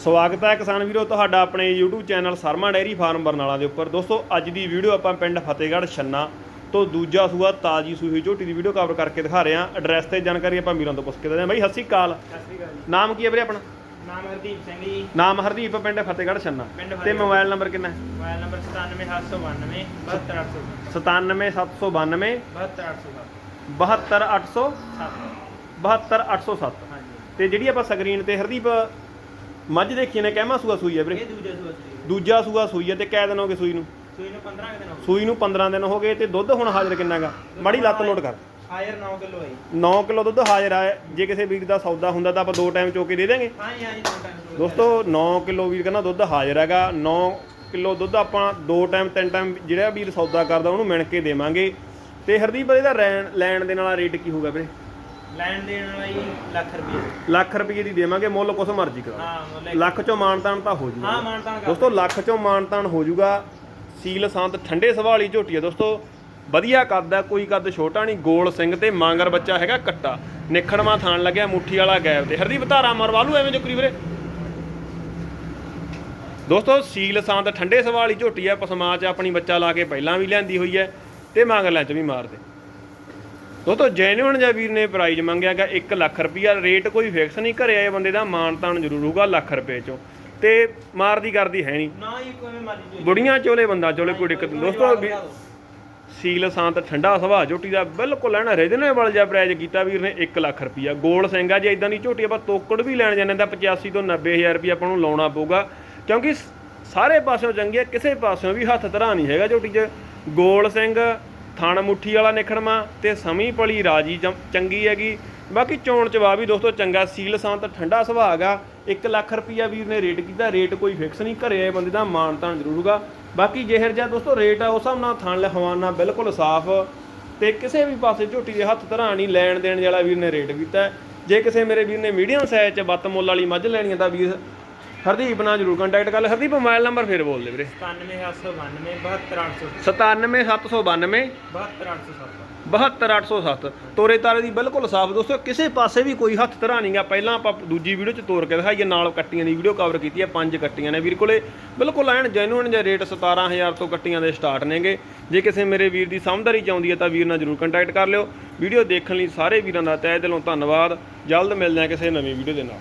ਸਵਾਗਤ ਹੈ ਕਿਸਾਨ ਵੀਰੋ ਤੁਹਾਡਾ ਆਪਣੇ YouTube channel Sharma dairy farm Barnala ਦੇ ਉੱਪਰ। ਦੋਸਤੋ ਅੱਜ ਦੀ ਵੀਡੀਓ ਆਪਾਂ ਪਿੰਡ ਫਤਿਹਗੜ੍ਹ ਛੰਨਾ ਤੋਂ ਦੂਜਾ ਸੂਆ ਤਾਜੀ ਸੂਈ ਹੋਈ ਝੋਟੀ ਦੀ ਵੀਡੀਓ ਕਵਰ ਕਰਕੇ ਦਿਖਾ ਰਹੇ ਹਾਂ। ਐਡਰੈਸ ਤੇ ਜਾਣਕਾਰੀ ਆਪਾਂ ਵੀਰਾਂ ਤੋਂ ਪੁੱਛ ਕੇ ਦਿੰਦੇ ਹਾਂ ਬਾਈ ਸਤਿ ਸ਼੍ਰੀ ਅਕਾਲ। ਸਤਿ ਸ਼੍ਰੀ ਅਕਾਲ ਜੀ। ਨਾਮ ਕੀ ਹੈ ਵੀਰੇ ਆਪਣਾ? ਨਾਮ ਹਰਦੀਪ ਸਿੰਘ ਜੀ। ਨਾਮ ਹਰਦੀਪ ਪਿੰਡ ਫਤਿਹਗੜ੍ਹ ਛੰਨਾ। ਤੇ। ਮੋਬਾਈਲ ਨੰਬਰ ਕਿੰਨਾ ਹੈ? ਮੋਬਾਈਲ ਨੰਬਰ 97792 72800 97792 72807 72800 72807 ਹਾਂਜੀ। ਤੇ ਜਿਹੜੀ ਆਪਾਂ ਸਕਰੀਨ ਤੇ ਹਰਦੀਪ ਮੱਝ ਦੇਖੀ ਨੇ ਕਹਿਮਾ ਸੂਆ ਸੂਈ ਹੈ ਵੀਰੇ। ਇਹ ਦੂਜਾ ਸੂਆ ਸੀ ਦੂਜਾ ਸੂਆ ਸੂਈ ਹੈ ਤੇ ਕੈ ਦਿਨ ਹੋ ਗਏ ਸੂਈ ਨੂੰ? ਸੂਈ ਨੂੰ 15 ਕੁ ਦਿਨ ਹੋ ਗਏ। ਸੂਈ ਨੂੰ 15 ਦਿਨ ਹੋ ਗਏ ਤੇ ਦੁੱਧ ਹੁਣ ਹਾਜ਼ਰ ਕਿੰਨਾਗਾ? ਮਾੜੀ ਲੱਤ ਨੋਟ ਕਰ। ਹਾਇਰ 9 ਕਿਲੋ ਹੈ 9 ਕਿਲੋ ਦੁੱਧ ਹਾਜ਼ਰ ਆ। ਜੇ ਕਿਸੇ ਵੀਰ ਦਾ ਸੌਦਾ ਹੁੰਦਾ ਤਾਂ ਆਪਾਂ ਦੋ ਟਾਈਮ ਚੋ ਕੇ ਦੇ ਦੇਵਾਂਗੇ ਹਾਂ ਜੀ ਹਾਂ ਜੀ ਦੋ ਟਾਈਮ ਦੋਸਤੋ 9 ਕਿਲੋ ਵੀਰ ਕਹਿੰਦਾ ਦੁੱਧ ਹਾਜ਼ਰ ਹੈਗਾ। 9 ਕਿਲੋ ਦੁੱਧ ਆਪਾਂ ਦੋ ਟਾਈਮ ਤਿੰਨ ਟਾਈਮ ਜਿਹੜਾ ਵੀਰ ਸੌਦਾ ਕਰਦਾ ਉਹਨੂੰ ਮਿਣ ਕੇ ਦੇਵਾਂਗੇ। ਤੇ ਹਰਦੀਪ ਇਹਦਾ ਰੈਣ- ਲੈਣ ਦੇ ਨਾਲ ਰੇਟ ਕੀ ਹੋਊਗਾ ਵੀਰੇ? ਲੈਣ ਦੇਣ ਵਾਲਾ ਜੀ ਲੱਖ ਰੁਪਏ ਲੱਖ ਰੁਪਏ ਦੀ ਦੇਵਾਂਗੇ ਮੁੱਲ ਕੁਛ ਮਰਜ਼ੀ ਕਰਾ ਹਾਂ ਮੁੱਲ ਲੱਖ ਚੋਂ ਮਾਨਤਾਨ ਤਾਂ ਹੋ ਜੂਗਾ। ਹਾਂ ਮਾਨਤਾਨ ਕਰ ਦੋਸਤੋ ਲੱਖ ਚੋਂ ਮਾਨਤਾਨ ਹੋ ਜੂਗਾ। ਸੀਲ ਸੰਤ ਠੰਡੇ ਸੁਭਾਅ ਵਾਲੀ ਝੋਟੀ ਹੈ ਦੋਸਤੋ ਵਧੀਆ ਕੱਦ ਕੋਈ ਕੱਦ ਛੋਟਾ ਨਹੀਂ। ਗੋਲ ਸਿੰਘ ਤੇ ਮਾਂਗਰ ਬੱਚਾ ਹੈਗਾ ਕੱਟਾ। ਨਿਖੜਵਾ ਥਾਣ ਲੱਗਿਆ ਮੁੱਠੀ ਵਾਲਾ ਗੈਪ ਤੇ। ਹਰਦੀਪ ਧਾਰਾ ਮਰਵਾ ਲੂ ਐਵੇਂ ਜੁਕਰੀ ਵੀਰੇ। ਦੋਸਤੋ ਸੀਲ ਸੰਤ ਠੰਡੇ ਸੁਭਾਅ ਵਾਲੀ ਝੋਟੀ ਹੈ ਪਸਮਾ ਚ ਆਪਣੀ ਬੱਚਾ ਲਾ ਕੇ ਪਹਿਲਾਂ ਵੀ ਲਿਆਂਦੀ ਹੋਈ ਹੈ ਤੇ ਮਾਂਗਰ ਲੈ ਚ ਵੀ ਮਾਰਦੇ। ਦੋਸਤੋ ਜੈਨੂਨ ਜਾਂ ਵੀਰ ਨੇ ਪ੍ਰਾਈਜ਼ ਮੰਗਿਆਗਾ 1 ਲੱਖ ਰੁਪਈਆ। ਰੇਟ ਕੋਈ ਫਿਕਸ ਨਹੀਂ ਘਰੇ ਆਏ ਬੰਦੇ ਦਾ ਮਾਨਤਾਨ ਜ਼ਰੂਰ ਹੋਊਗਾ ਲੱਖ ਰੁਪਏ ਚੋਂ। ਤੇ ਮਾਰਦੀ ਕਰਦੀ ਹੈ ਨਹੀਂ। ਨਾ ਜੀ ਕੋਈ ਚੋਈ। ਬੁੜੀਆਂ ਚੋਲੇ ਬੰਦਾ ਚੋਲੇ ਕੋਈ ਦਿੱਕਤ ਨਹੀਂ। ਦੋਸਤੋ ਸੀਲ ਸਾਂਤ ਠੰਡਾ ਸੁਭਾਅ ਝੋਟੀ ਦਾ ਬਿਲਕੁਲ ਐਨ ਰੀਜਨੇਬਲ ਜਿਹਾ ਪ੍ਰਾਈਜ਼ ਕੀਤਾ ਵੀਰ ਨੇ 1 ਲੱਖ ਰੁਪਈਆ। ਗੋਲ ਸਿੰਘ ਆ ਜੇ ਇਦਾਂ ਦੀ ਝੋਟੀ ਆਪਾਂ ਤੋਕੜ ਵੀ ਲੈਣ ਜਾਂਦੇ ਤਾਂ 85 ਤੋਂ 90000 ਰੁਪਈਆ ਆਪਾਂ ਨੂੰ ਲਾਉਣਾ ਪਊਗਾ। ਕਿਉਂਕਿ ਸਾਰੇ ਪਾਸਿਓਂ ਚੰਗੀ ਕਿਸੇ ਪਾਸਿਓਂ ਵੀ ਹੱਥ ਧਰਾ ਨਹੀਂ ਹੈਗਾ ਝੋਟੀ 'ਚ। ਗੋਲ ਸਿੰਘ ਥਣ ਮੁੱਠੀ ਵਾਲਾ ਨਿਖੜਮਾ ਤੇ ਸਮੀ ਪਲੀ ਰਾਜੀ ਚੰਗੀ ਹੈਗੀ। ਬਾਕੀ ਚੋਣ ਚਵਾ ਵੀ ਦੋਸਤੋ ਚੰਗਾ, ਸੀਲ ਤਾਂ ਠੰਡਾ ਸੁਭਾਅ ਆ 1 ਲੱਖ ਰੁਪਈਆ ਵੀਰ ਨੇ ਰੇਟ ਕੀਤਾ, ਰੇਟ ਕੋਈ ਫਿਕਸ ਨਹੀਂ, ਘਰੇ ਆਏ ਬੰਦੇ ਦਾ ਮਾਨਤਾਨ ਜ਼ਰੂਰ ਹੋਊਗਾ। ਬਾਕੀ ਜਿਹਰ ਜਿਹਾ ਦੋਸਤੋ, ਰੇਟ ਆ ਉਸ ਹਿਸਾਬ ਨਾਲ ਥਣ ਲਹਵਾਨਾ ਬਿਲਕੁਲ ਸਾਫ਼। ਤੇ ਕਿਸੇ ਵੀ ਪਾਸੇ ਝੋਟੀ ਦੇ ਹੱਥ ਧਰਾ ਨਹੀਂ, ਲੈਣ ਦੇਣ ਵਾਲਾ ਵੀਰ ਨੇ ਰੇਟ ਕੀਤਾ। ਜੇ ਕਿਸੇ ਮੇਰੇ ਵੀਰ ਨੇ ਮੀਡੀਅਮ ਸਾਈਜ਼ 'ਚ ਬੱਤ ਮੁੱਲ ਵਾਲੀ ਮੱਝ ਲੈਣੀ ਹੈ ਤਾਂ ਵੀਰ ਹਰਦੀਪ ਨਾਲ ਜ਼ਰੂਰ ਕੰਟੈਕਟ ਕਰ ਲੈ। ਹਰਦੀਪ ਮੋਬਾਈਲ ਨੰਬਰ ਫੇਰ ਬੋਲ ਦੇ ਵੀਰੇ। 97792 72807 97792 72807 72807 ਤੋਰੇ ਤਾਰੇ ਦੀ ਬਿਲਕੁਲ ਸਾਫ਼ ਦੋਸਤੋ ਕਿਸੇ ਪਾਸੇ ਵੀ ਕੋਈ ਹੱਥ ਧਰਾ ਨਹੀਂਗਾ ਪਹਿਲਾਂ ਆਪਾਂ ਦੂਜੀ ਵੀਡੀਓ 'ਚ ਤੋਰ ਕੇ ਦਿਖਾਈਏ ਨਾਲ ਕੱਟੀਆਂ ਦੀ ਵੀਡੀਓ ਕਵਰ ਕੀਤੀ ਹੈ ਪੰਜ ਕੱਟੀਆਂ ਨੇ। ਵੀਰ ਕੋਲੇ ਬਿਲਕੁਲ ਐਨ ਜੈਨੂਇਨ ਜਿਹਾ ਰੇਟ 17000 ਤੋਂ ਕੱਟੀਆਂ ਦੇ ਸਟਾਰਟ ਨੇਗੇ। ਜੇ ਕਿਸੇ ਮੇਰੇ ਵੀਰ ਦੀ ਸਮਝਦਾਰੀ ਚਾਹੁੰਦੀ ਹੈ ਤਾਂ ਵੀਰ ਨਾਲ ਜ਼ਰੂਰ ਕੰਟੈਕਟ ਕਰ ਲਿਓ। ਵੀਡੀਓ ਦੇਖਣ ਲਈ ਸਾਰੇ ਵੀਰਾਂ ਦਾ ਤਹਿ ਦਿਲੋਂ ਧੰਨਵਾਦ। ਜਲਦ ਮਿਲਦੇ ਹਾਂ ਕਿਸੇ ਨਵੀਂ ਵੀਡੀਓ ਦੇ ਨਾਲ।